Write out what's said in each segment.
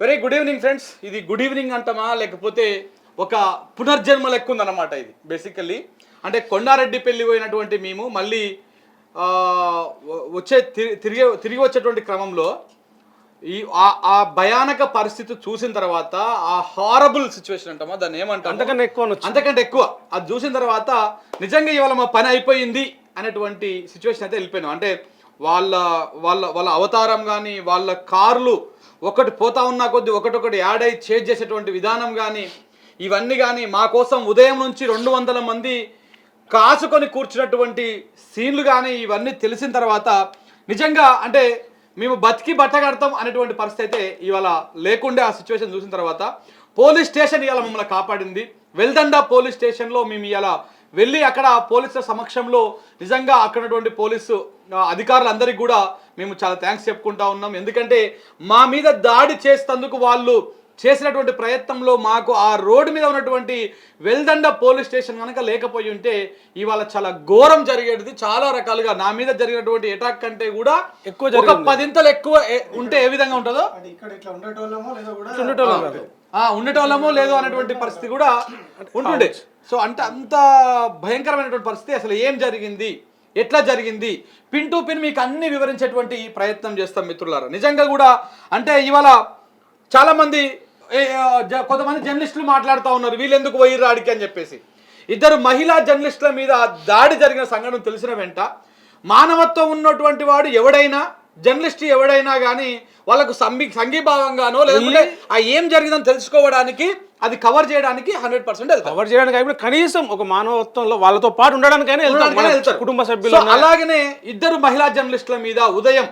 Very good evening friends ఇది good evening అంటామా? లేకపోతే ఒక పునర్జన్మ లెక్క ఉందన్నమాట ఇది బేసికల్లీ అంటే కొండారెడ్డి పెళ్ళి పోయినటువంటి మేము మళ్ళీ వచ్చే తిరిగి తిరిగి వచ్చేటువంటి క్రమంలో ఈ ఆ- భయానక పరిస్థితి చూసిన తర్వాత ఆ హారబుల్ సిచ్యువేషన్ అంటామా? దాన్ని ఏమంటాం అంతకన్నా ఎక్కువ. అంతకంటే ఎక్కువ. అది చూసిన తర్వాత నిజంగా ఇవాళ మా పని అయిపోయింది అనేటువంటి సిచ్యువేషన్ అయితే వెళ్ళిపోయినాం. అంటే వాళ్ళ వాళ్ళ వాళ్ళ అవతారం కానీ వాళ్ళ కార్లు ఒకటి పోతా ఉన్న కొద్ది ఒకటొకటి యాడ్ అయి చేంజ్ చేసేటువంటి విధానం కానీ ఇవన్నీ కానీ మా కోసం ఉదయం నుంచి రెండు వందల మంది కాసుకొని కూర్చున్నటువంటి సీన్లు కానీ ఇవన్నీ తెలిసిన తర్వాత నిజంగా అంటే మేము బతికి బట్ట కడతాం అనేటువంటి పరిస్థితి అయితే ఇవాళ లేకుండే ఆ సిచ్యువేషన్ చూసిన తర్వాత పోలీస్ స్టేషన్ ఇవాళ మమ్మల్ని కాపాడింది. వెల్దండ పోలీస్ స్టేషన్లో మేము ఇవాళ వెళ్ళి అక్కడ పోలీసుల సమక్షంలో నిజంగా అక్కడ ఉన్నటువంటి పోలీసు అధికారులందరికీ కూడా మేము చాలా థ్యాంక్స్ చెప్పుకుంటా ఉన్నాం. ఎందుకంటే మా మీద దాడి చేసేందుకు వాళ్ళు చేసినటువంటి ప్రయత్నంలో మాకు ఆ రోడ్డు మీద ఉన్నటువంటి వెల్దండ పోలీస్ స్టేషన్ కనుక లేకపోయి ఉంటే ఇవాళ చాలా ఘోరం జరిగేది చాలా రకాలుగా నా మీద జరిగినటువంటి అటాక్ కంటే కూడా ఎక్కువ ఒక. పదింతలు ఎక్కువ ఉంటే ఏ విధంగా ఉంటుందో? అంటే ఇక్కడ ఇట్లా ఉండేటోళ్ళమో లేదో కూడా ఉండేటోళ్ళం కాదు. ఆ ఉండేటోళ్ళమో లేదో అనేటువంటి పరిస్థితి కూడా ఉంటుండే. సో అంటే అంత భయంకరమైనటువంటి పరిస్థితి. అసలు ఏం జరిగింది? ఎట్లా జరిగింది? పిన్ టు పిన్ మీకు అన్ని వివరించేటువంటి ప్రయత్నం చేస్తాం మిత్రులారా. నిజంగా కూడా అంటే ఇవాళ చాలా మంది ఏ, ఆ, జ- కొంతమంది జర్నలిస్టులు మాట్లాడుతూ ఉన్నారు వీళ్ళు ఎందుకు పోయి రాడికి అని చెప్పేసి. ఇద్దరు మహిళా జర్నలిస్టుల మీద దాడి జరిగిన సంఘటన తెలిసిన వెంట మానవత్వం ఉన్నటువంటి వాడు ఎవడైనా జర్నలిస్ట్ ఎవడైనా కానీ వాళ్ళకు సంఘీ సంఘీభావంగానో లేదంటే ఆ ఏం జరిగిందని తెలుసుకోవడానికి అది కవర్ చేయడానికి హండ్రెడ్ పర్సెంట్ కవర్ చేయడానికి అయిపోయి కనీసం ఒక మానవత్వంలో వాళ్ళతో పాటు ఉండడానికైనా వెళ్తారు. కుటుంబ సభ్యులు అలాగనే ఇద్దరు మహిళా జర్నలిస్టుల మీద ఉదయం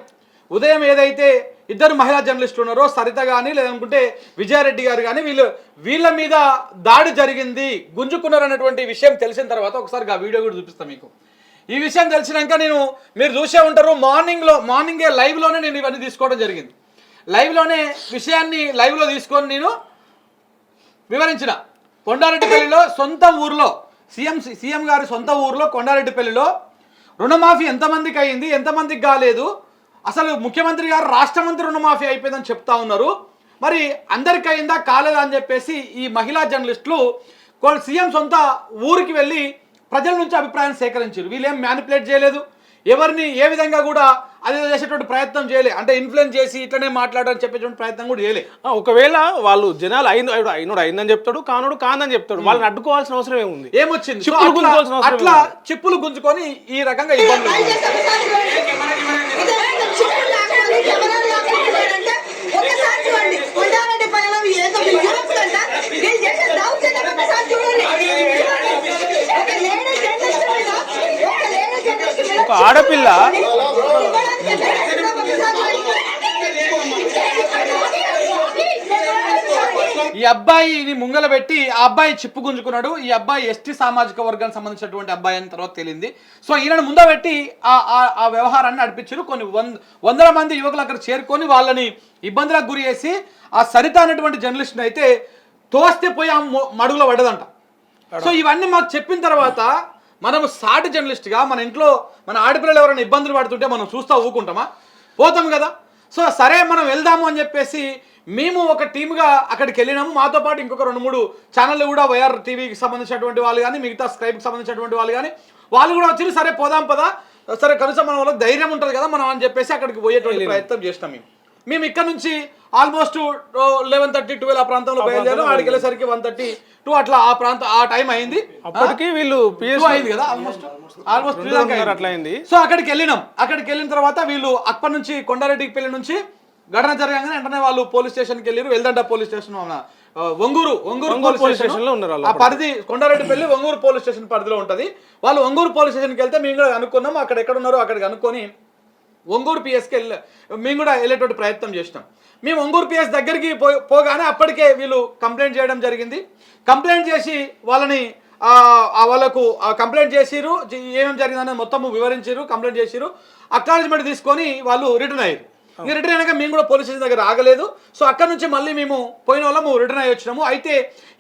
ఉదయం ఏదైతే ఇద్దరు మహిళా జర్నలిస్టులు ఉన్నారో సరిత కానీ లేదనుకుంటే విజయారెడ్డి గారు కానీ వీళ్ళు వీళ్ళ మీద దాడి జరిగింది గుంజుకున్నారు అనేటువంటి విషయం తెలిసిన తర్వాత ఒకసారి ఆ వీడియో కూడా చూపిస్తాను మీకు. ఈ విషయం తెలిసినాక నేను మీరు చూసే ఉంటారు మార్నింగ్లో మార్నింగే లైవ్లోనే నేను ఇవన్నీ తీసుకోవడం జరిగింది. లైవ్లోనే విషయాన్ని లైవ్లో తీసుకొని నేను వివరించిన కొండారెడ్డిపల్లిలో సొంత ఊర్లో సీఎం సీఎం గారి సొంత ఊర్లో కొండారెడ్డిపల్లిలో రుణమాఫీ ఎంతమందికి అయింది ఎంతమందికి కాలేదు అసలు ముఖ్యమంత్రి గారు రాష్ట్ర మంత్రి రుణమాఫీ అయిపోయిందని చెప్తా ఉన్నారు. మరి అందరికి అయిందా కాలేదా అని చెప్పేసి ఈ మహిళా జర్నలిస్టులు సీఎం సొంత ఊరికి వెళ్ళి ప్రజల నుంచి అభిప్రాయం సేకరించారు. వీళ్ళేం మ్యానిపులేట్ చేయలేదు. ఎవరిని ఏ విధంగా కూడా అది చేసేటువంటి ప్రయత్నం చేయలే. అంటే ఇన్ఫ్లుయెన్స్ చేసి ఇట్లనే మాట్లాడని చెప్పేటువంటి ప్రయత్నం కూడా చేయలే. ఆ, ఒకవేళ వాళ్ళు జనాలు అయిన అయినోడు అయిందని చెప్తాడు కానుడు కాందని చెప్తాడు వాళ్ళని అడ్డుకోవాల్సిన అవసరం ఏముంది? ఏమొచ్చింది? చిప్పులు అట్లా- గుంజుకోవాల్సిన అవసరం అట్లా చిప్పులు గుంజుకొని ఈ రకంగా ఇబ్బందులు ఒకసారి చూడండి కొండారెడ్డి పల్లెలో ఏదో విగ్రహంట నేను చేసే దౌర్జన్యం ఒకసారి చూడండి ఒక లేడీ జర్నలిస్ట్ మీద ఒక లేడీ జర్నలిస్ట్ మీద ఒక ఆడపిల్ల. ఈ అబ్బాయిని ముంగల పెట్టి ఆ అబ్బాయి చిప్పు గుంజుకున్నాడు. ఈ అబ్బాయి ఎస్టీ సామాజిక వర్గానికి సంబంధించినటువంటి అబ్బాయి అని తర్వాత తెలియంది సో ఈయనను ముంద పెట్టి ఆ ఆ- ఆ వ్యవహారాన్ని నడిపించారు. కొన్ని వంద వందల మంది యువకులు అక్కడ చేరుకొని వాళ్ళని ఇబ్బందులకు గురి చేసి ఆ సరిత అనేటువంటి జర్నలిస్ట్ని అయితే తోస్తే పోయి ఆ మడుగులో పడ్డదంట. సో ఇవన్నీ మాకు చెప్పిన తర్వాత మనము సాటి జర్నలిస్ట్గా మన ఇంట్లో మన ఆడపిల్లలు ఎవరైనా ఇబ్బందులు పడుతుంటే మనం చూస్తా ఊకుంటామా? పోతాం కదా. సో సరే మనం వెళ్దాము అని చెప్పేసి మేము ఒక టీమ్గా అక్కడికి వెళ్ళినాము. మాతో పాటు ఇంకొక రెండు మూడు ఛానళ్ళు కూడా వైఆర్ టీవీకి సంబంధించినటువంటి వాళ్ళు కానీ మిగతా స్క్రైబ్కి సంబంధించినటువంటి వాళ్ళు కానీ వాళ్ళు కూడా వచ్చి సరే పోదాం పదా. సరే కనీసం మన వాళ్ళకి ధైర్యం ఉంటుంది కదా మనం అని చెప్పేసి అక్కడికి పోయేటువంటి ప్రయత్నం చేసినాం మేము. మేము ఇక్కడ నుంచి ఆల్మోస్ట్ లెవెన్ థర్టీ ట్వెల్వ్ ఆ ప్రాంతంలో బయలుదేరాం. ఆడికి వెళ్ళేసరికి వన్ థర్టీ టూ అట్లా ఆ ప్రాంతం ఆ టైం అయింది. అప్పటికి వీళ్ళు అయింది కదా ఆల్మోస్ట్ ఆల్మోస్ట్ అట్లా అయింది. సో అక్కడికి వెళ్ళినాం. అక్కడికి వెళ్ళిన తర్వాత వీళ్ళు అప్పటి నుంచి కొండారెడ్డికి పెళ్ళి నుంచి ఘటన జరగగానే వెంటనే వాళ్ళు పోలీస్ స్టేషన్కి వెళ్ళారు. Veldanda police station Onguru Onguru police station స్టేషన్లో. ఉన్నారు ఆ పరిధి కొండారెడ్డి పెళ్ళి ఒంగూరు పోలీస్ స్టేషన్ పరిధిలో ఉంటది. వాళ్ళు ఒంగూరు పోలీస్ స్టేషన్కి వెళ్తే మేము కూడా అనుకున్నాం. అక్కడ ఎక్కడ ఉన్నారో అక్కడికి అనుకొని ఒంగూరు పిఎస్కి వెళ్ళి మేము కూడా వెళ్ళేటువంటి ప్రయత్నం చేసినాం. మేము ఒంగూరు పిఎస్ దగ్గరికి పోగానే అప్పటికే వీళ్ళు కంప్లైంట్ చేయడం జరిగింది. కంప్లైంట్ చేసి వాళ్ళని వాళ్ళకు కంప్లైంట్ చేసిరు ఏమేమి జరిగిందని మొత్తం వివరించారు కంప్లైంట్ చేసిరు అక్నాలజ్మెంట్ తీసుకొని వాళ్ళు రిటర్న్ అయ్యారు. ఇంకా రిటర్న్ అయినాక మేము కూడా పోలీస్ స్టేషన్ దగ్గర ఆగలేదు సో అక్కడ నుంచి మళ్ళీ మేము పోయిన వాళ్ళము రిటర్న్ అయ్యి వచ్చినాము. అయితే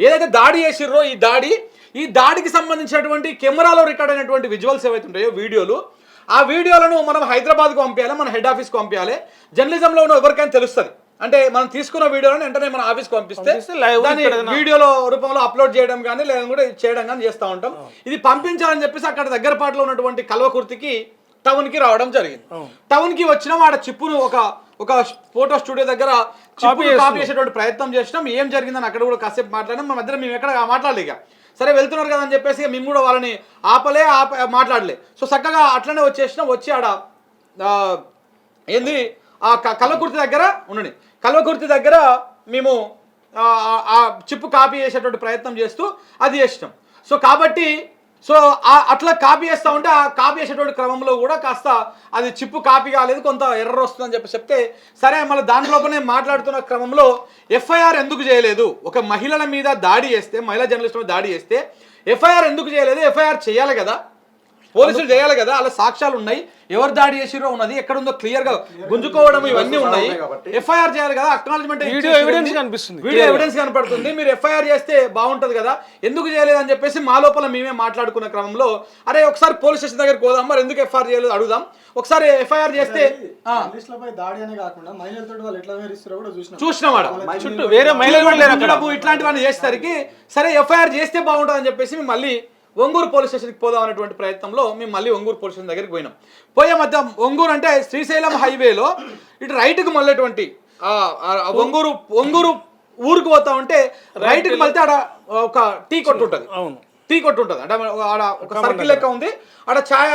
ఏదైతే దాడి చేసిర్రో ఈ దాడి ఈ దాడికి సంబంధించినటువంటి కెమెరాలో రికార్డ్ అయినటువంటి విజువల్స్ ఏవైతే ఉంటాయో వీడియోలు ఆ వీడియోలను మనం హైదరాబాద్కు పంపించాలి మన హెడ్ ఆఫీస్కి పంపించాలి జర్నలిజంలో ఉన్న ఎవరికైనా తెలుస్తుంది. అంటే మనం తీసుకున్న వీడియోలను వెంటనే మన ఆఫీస్కి పంపిస్తే దాన్ని వీడియోలో రూపంలో అప్లోడ్ చేయడం కానీ లేదా కూడా చేయడం కానీ చేస్తూ ఉంటాం. ఇది పంపించాలని చెప్పేసి అక్కడ దగ్గర పాటలో ఉన్నటువంటి కల్వకుర్తికి టౌన్కి రావడం జరిగింది. టౌన్కి వచ్చినాం ఆడ చిప్పును ఒక ఒక ఫోటో స్టూడియో దగ్గర. కాపీ చేసేటువంటి ప్రయత్నం చేసినాం. ఏం జరిగిందని అక్కడ కూడా కాసేపు మాట్లాడినాం. మా మధ్యలో మేము ఎక్కడ మాట్లాడలే ఇక. సరే వెళ్తున్నారు కదా అని చెప్పేసి మేము కూడా వాళ్ళని ఆపలే ఆప మాట్లాడలే. సో చక్కగా అట్లనే వచ్చేసినాం. వచ్చి ఆడ ఏంది? ఆ కల్వకుర్తి దగ్గర ఉండండి. కల్వకుర్తి దగ్గర మేము ఆ చిప్పు కాపీ చేసేటువంటి ప్రయత్నం చేస్తూ అది చేసినాం. సో కాబట్టి సో అట్లా కాపీ చేస్తూ ఉంటే ఆ కాపీ చేసేటువంటి క్రమంలో కూడా కాస్త అది చిప్పు కాపీ కాలేదు కొంత ఎర్ర వస్తుందని చెప్పి చెప్తే సరే మళ్ళీ దాంట్లోపనే మాట్లాడుతున్న క్రమంలో ఎఫ్ఐఆర్ ఎందుకు చేయలేదు? ఒక మహిళల మీద దాడి చేస్తే మహిళా జర్నలిస్ట్ మీద దాడి చేస్తే ఎఫ్ఐఆర్ ఎందుకు చేయలేదు? ఎఫ్ఐఆర్ చేయాలి కదా. పోలీసులు చేయాలి కదా అలా సాక్ష్యాలు ఉన్నాయి. ఎవరు దాడి చేసిరో ఉన్నది ఎక్కడ ఉందో క్లియర్గా గుంజుకోవడం ఇవన్నీ ఉన్నాయి. ఎఫ్ఐఆర్ చేయాలి కదా అక్నాలజ్మెంట్ Video evidence కనిపిస్తుంది, వీడియో ఎవిడెన్స్ కనపడుతుంది. మీరు ఎఫ్ఐఆర్ చేస్తే బాగుంటది కదా. ఎందుకు చేయలేదు అని చెప్పేసి మా లోపల మేమే మాట్లాడుకున్న క్రమంలో అరే ఒకసారి పోలీస్ స్టేషన్ దగ్గరికి పోదాం మరి ఎందుకు ఎఫ్ఐఆర్ చేయలేదు? అడుగుదాం. ఒకసారి ఎఫ్ఐఆర్ చేస్తే ఆ, జర్నలిస్టులపై దాడి అనే కాకుండా మహిళలతో వాళ్ళు ఎట్లా వేరిస్తారో కూడా చూసినాం. చూసినాం ఆడ. చుట్టూ వేరే మహిళలు ఇట్లాంటివన్నీ చేసేసరికి సరే ఎఫ్ఐఆర్ చేస్తే బాగుంటుంది అని చెప్పేసి మళ్ళీ ఒంగూరు పోలీస్ స్టేషన్కి పోదాం అనేటువంటి ప్రయత్నంలో మేము మళ్ళీ ఒంగూరు పోలీస్ స్టేషన్ దగ్గరికి పోయినాం. పోయే మధ్య ఒంగూరు అంటే శ్రీశైలం హైవేలో ఇటు రైట్కి మళ్ళేటువంటి ఒంగూరు ఒంగూరు ఊరికి పోతా ఉంటే రైట్కి మళ్ళీ ఆడ ఒక టీ కొట్టు ఉంటుంది. అవును. టీ కొట్టు ఉంటుంది. అంటే ఆడ ఒక సర్కిల్ లెక్క ఉంది. ఆడ ఛాయ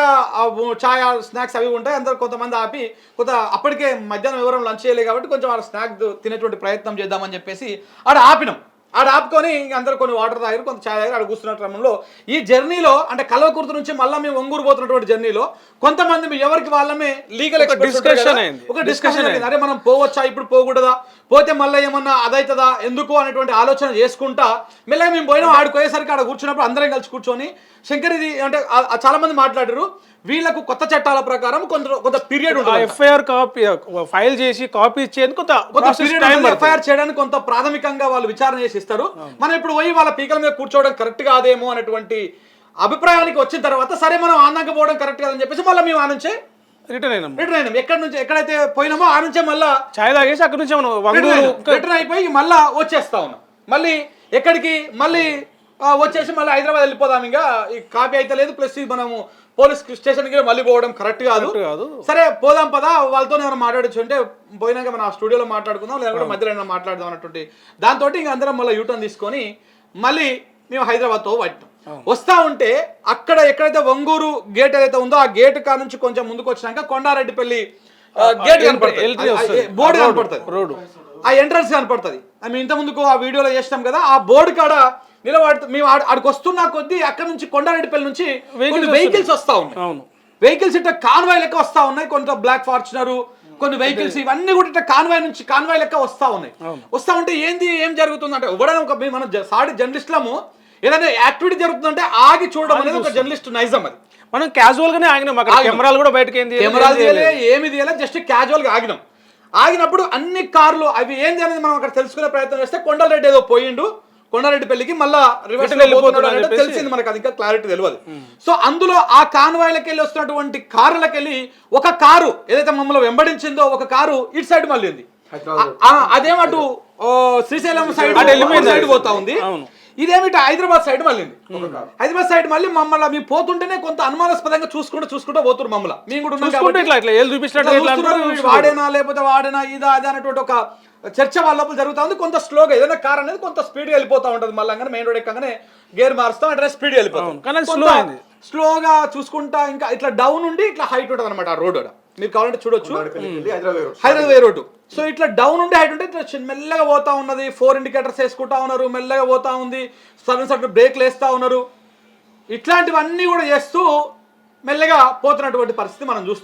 ఛాయ స్నాక్స్ అవి ఉంటాయి. అందరు కొంతమంది ఆపి కొంత అప్పటికే మధ్యాహ్నం ఎవరం లంచ్ చేయలేదు కాబట్టి కొంచెం ఆడ స్నాక్ తినేటువంటి ప్రయత్నం చేద్దామని చెప్పేసి ఆడ ఆపినాం. ఆడ ఆపుకొని అందరు కొన్ని వాటర్ తాగారు కొంత ఛాయ్ తాగారు ఆడ కూర్చున్న క్రమంలో ఈ జర్నీలో అంటే కల్వకుర్తి నుంచి మళ్ళీ మేము ఒంగూరు పోతున్నటువంటి జర్నీలో కొంతమంది ఎవరికి వాళ్ళమే లీగల్ అయింది. ఒక డిస్కషన్ అయింది. అరే మనం పోవచ్చా? ఇప్పుడు పోకూడదా? పోతే మళ్ళీ ఏమన్నా అదైతుందా? ఎందుకు? అనేటువంటి ఆలోచన చేసుకుంటా మెల్లగా మేము పోయినాం. ఆడికి పోయేసరికి ఆడ కూర్చున్నప్పుడు అందరం కలిసి కూర్చొని శంకర్ ఇది అంటే చాలా మంది మాట్లాడారు. వీళ్ళకు కొత్త చట్టాల ప్రకారం కొంత కొంత పీరియడ్ ఉంటుంది ఎఫ్ఐఆర్ కాపీ ఫైల్ చేసి కాపీ ఇచ్చేందుకు కొంత. ఎఫ్ఐఆర్ చేయడానికి కొంత ప్రాథమికంగా వాళ్ళు విచారణ చేసి ఇస్తారు. మనం ఇప్పుడు పోయి వాళ్ళ పీకల మీద కూర్చోవడం కరెక్ట్ కాదేమో అనేటువంటి అభిప్రాయానికి వచ్చిన తర్వాత సరే మనం ఆనందంగా పోవడం కరెక్ట్ కాదని చెప్పేసి మళ్ళీ మేము ఆ నుంచే రిటర్న్ అయినాం. రిటర్న్ అయినాం. ఎక్కడి నుంచి ఎక్కడైతే పోయినామో ఆ నుంచే మళ్ళా ఛాయ్ తాగేసి అక్కడ నుంచి మనం రిటర్న్ అయిపోయి మళ్ళా వచ్చేస్తా ఉన్నాం. మళ్ళీ ఎక్కడికి మళ్ళీ వచ్చేసి మళ్ళీ హైదరాబాద్ వెళ్ళిపోదాం. ఇంకా ఈ కాపీ అయితే లేదు ప్లస్ ఇది మనము పోలీస్ స్టేషన్కి మళ్ళీ పోవడం కరెక్ట్ కాదు. కాదు. సరే పోదాం పదా. వాళ్ళతో ఏమైనా మాట్లాడచ్చు అంటే పోయినాక మనం ఆ స్టూడియోలో మాట్లాడుకుందాం లేకపోతే మధ్యలో ఏమైనా మాట్లాడదాం అన్నటువంటి దాంతో ఇంక అందరం మళ్ళీ యూటర్న్ తీసుకొని మళ్ళీ మేము హైదరాబాద్తో పట్టాం. వస్తా ఉంటే అక్కడ ఎక్కడైతే ఒంగూరు గేట్ ఏదైతే ఉందో ఆ గేట్ కా నుంచి కొంచెం ముందుకు వచ్చినాక కొండారెడ్డిపల్లి గేట్ వస్తది. బోర్డు కనపడుతుంది. road. ఆ ఎంట్రన్స్ కనపడుతుంది. మేము ఇంత ముందుకు ఆ వీడియోలో చేస్తాం కదా ఆ బోర్డు కాడ నిలబడుతూ మేము ఆడికి వస్తున్నా కొద్దీ అక్కడ నుంచి కొండారెడ్డిపల్లి నుంచి Vehicles వెహికల్స్ వస్తా ఉన్నాయి. అవును. వెహికల్స్ ఇట్లా కాన్వాయ్ లెక్క వస్తా ఉన్నాయి. కొంత బ్లాక్ ఫార్చునర్ కొన్ని వెహికల్స్ ఇవన్నీ కూడా ఇట్లా కాన్వాయ్ నుంచి కాన్వాయ్ లెక్క వస్తా ఉన్నాయి. వస్తా ఉంటే ఏంది ఏం జరుగుతుంది అంటే ఎవడైనా ఒక మనం సాటి జర్నలిస్టులము ఏదైనా యాక్టివిటీ జరుగుతుందంటే ఆగి చూడడం అనేది ఒక జర్నలిస్ట్ నైజం అది. మనం క్యాజువల్ గానే ఆగినాం. అక్కడ. కెమెరాలు కూడా బయటకి ఏంది కెమెరాలు తీయలే ఏమి తీయలే జస్ట్ క్యాజువల్గా ఆగినాం. ఆగినప్పుడు అన్ని కార్లు అవి ఏంది అనేది మనం అక్కడ తెలుసుకునే ప్రయత్నం చేస్తే కొండలరెడ్డి ఏదో పోయిండు. కొండారెడ్డి పెళ్ళికి మళ్ళా రివర్స్. తెలిసింది మనకు అది ఇంకా క్లారిటీ తెలియదు సో అందులో ఆ కాన్వాయ్లకి వెళ్ళి వస్తున్నటువంటి కారులకి వెళ్ళి ఒక కారు ఏదైతే మమ్మల్ని వెంబడించిందో ఒక కారు ఇటు సైడ్ మళ్ళీ ఉంది. ఆ, అదేమటు ఓ, శ్రీశైలం సైడ్ అటు సైడ్ అది. పోతా ఉంది. ఇదేమిటి హైదరాబాద్ సైడ్ మళ్ళీ హైదరాబాద్ సైడ్ మళ్ళీ మమ్మల్ని మేము పోతుంటేనే కొంత అనుమానాస్పదంగా చూసుకుంటూ చూసుకుంటూ పోతున్నారు మమ్మల్ని. మేము కూడా వాడేనా లేకపోతే వాడేనా ఇదా అదే అనేటువంటి ఒక చర్చ వాళ్ళ లోపల జరుగుతా ఉంది. కొంత స్లోగా ఏదైనా కార్ అనేది కొంత స్పీడ్ వెళ్ళిపోతా ఉంటది. మళ్ళీ మెయిన్ రోడ్ ఎక్కగానే గేర్ మారుస్తాం అంటే స్పీడ్ వెళ్ళిపోతాం. కానీ అయింది. స్లోగా చూసుకుంటా ఇంకా ఇట్లా డౌన్ ఉండి ఇట్లా హైట్ ఉంటుంది అనమాట ఆ రోడ్ మీరు కావాలంటే చూడొచ్చు. Hyderabad way road. సో ఇట్లా డౌన్ ఉండే హైట్ ఉంటే ఇట్లా చిన్న మెల్లగా పోతా ఉన్నది. ఫోర్ ఇండికేటర్స్ వేసుకుంటా ఉన్నారు మెల్లగా పోతా ఉంది. సడన్ సడన్ బ్రేక్లు వేస్తా ఉన్నారు. ఇట్లాంటివన్నీ కూడా చేస్తూ మెల్లగా పోతున్నటువంటి పరిస్థితి మనం చూస్తాం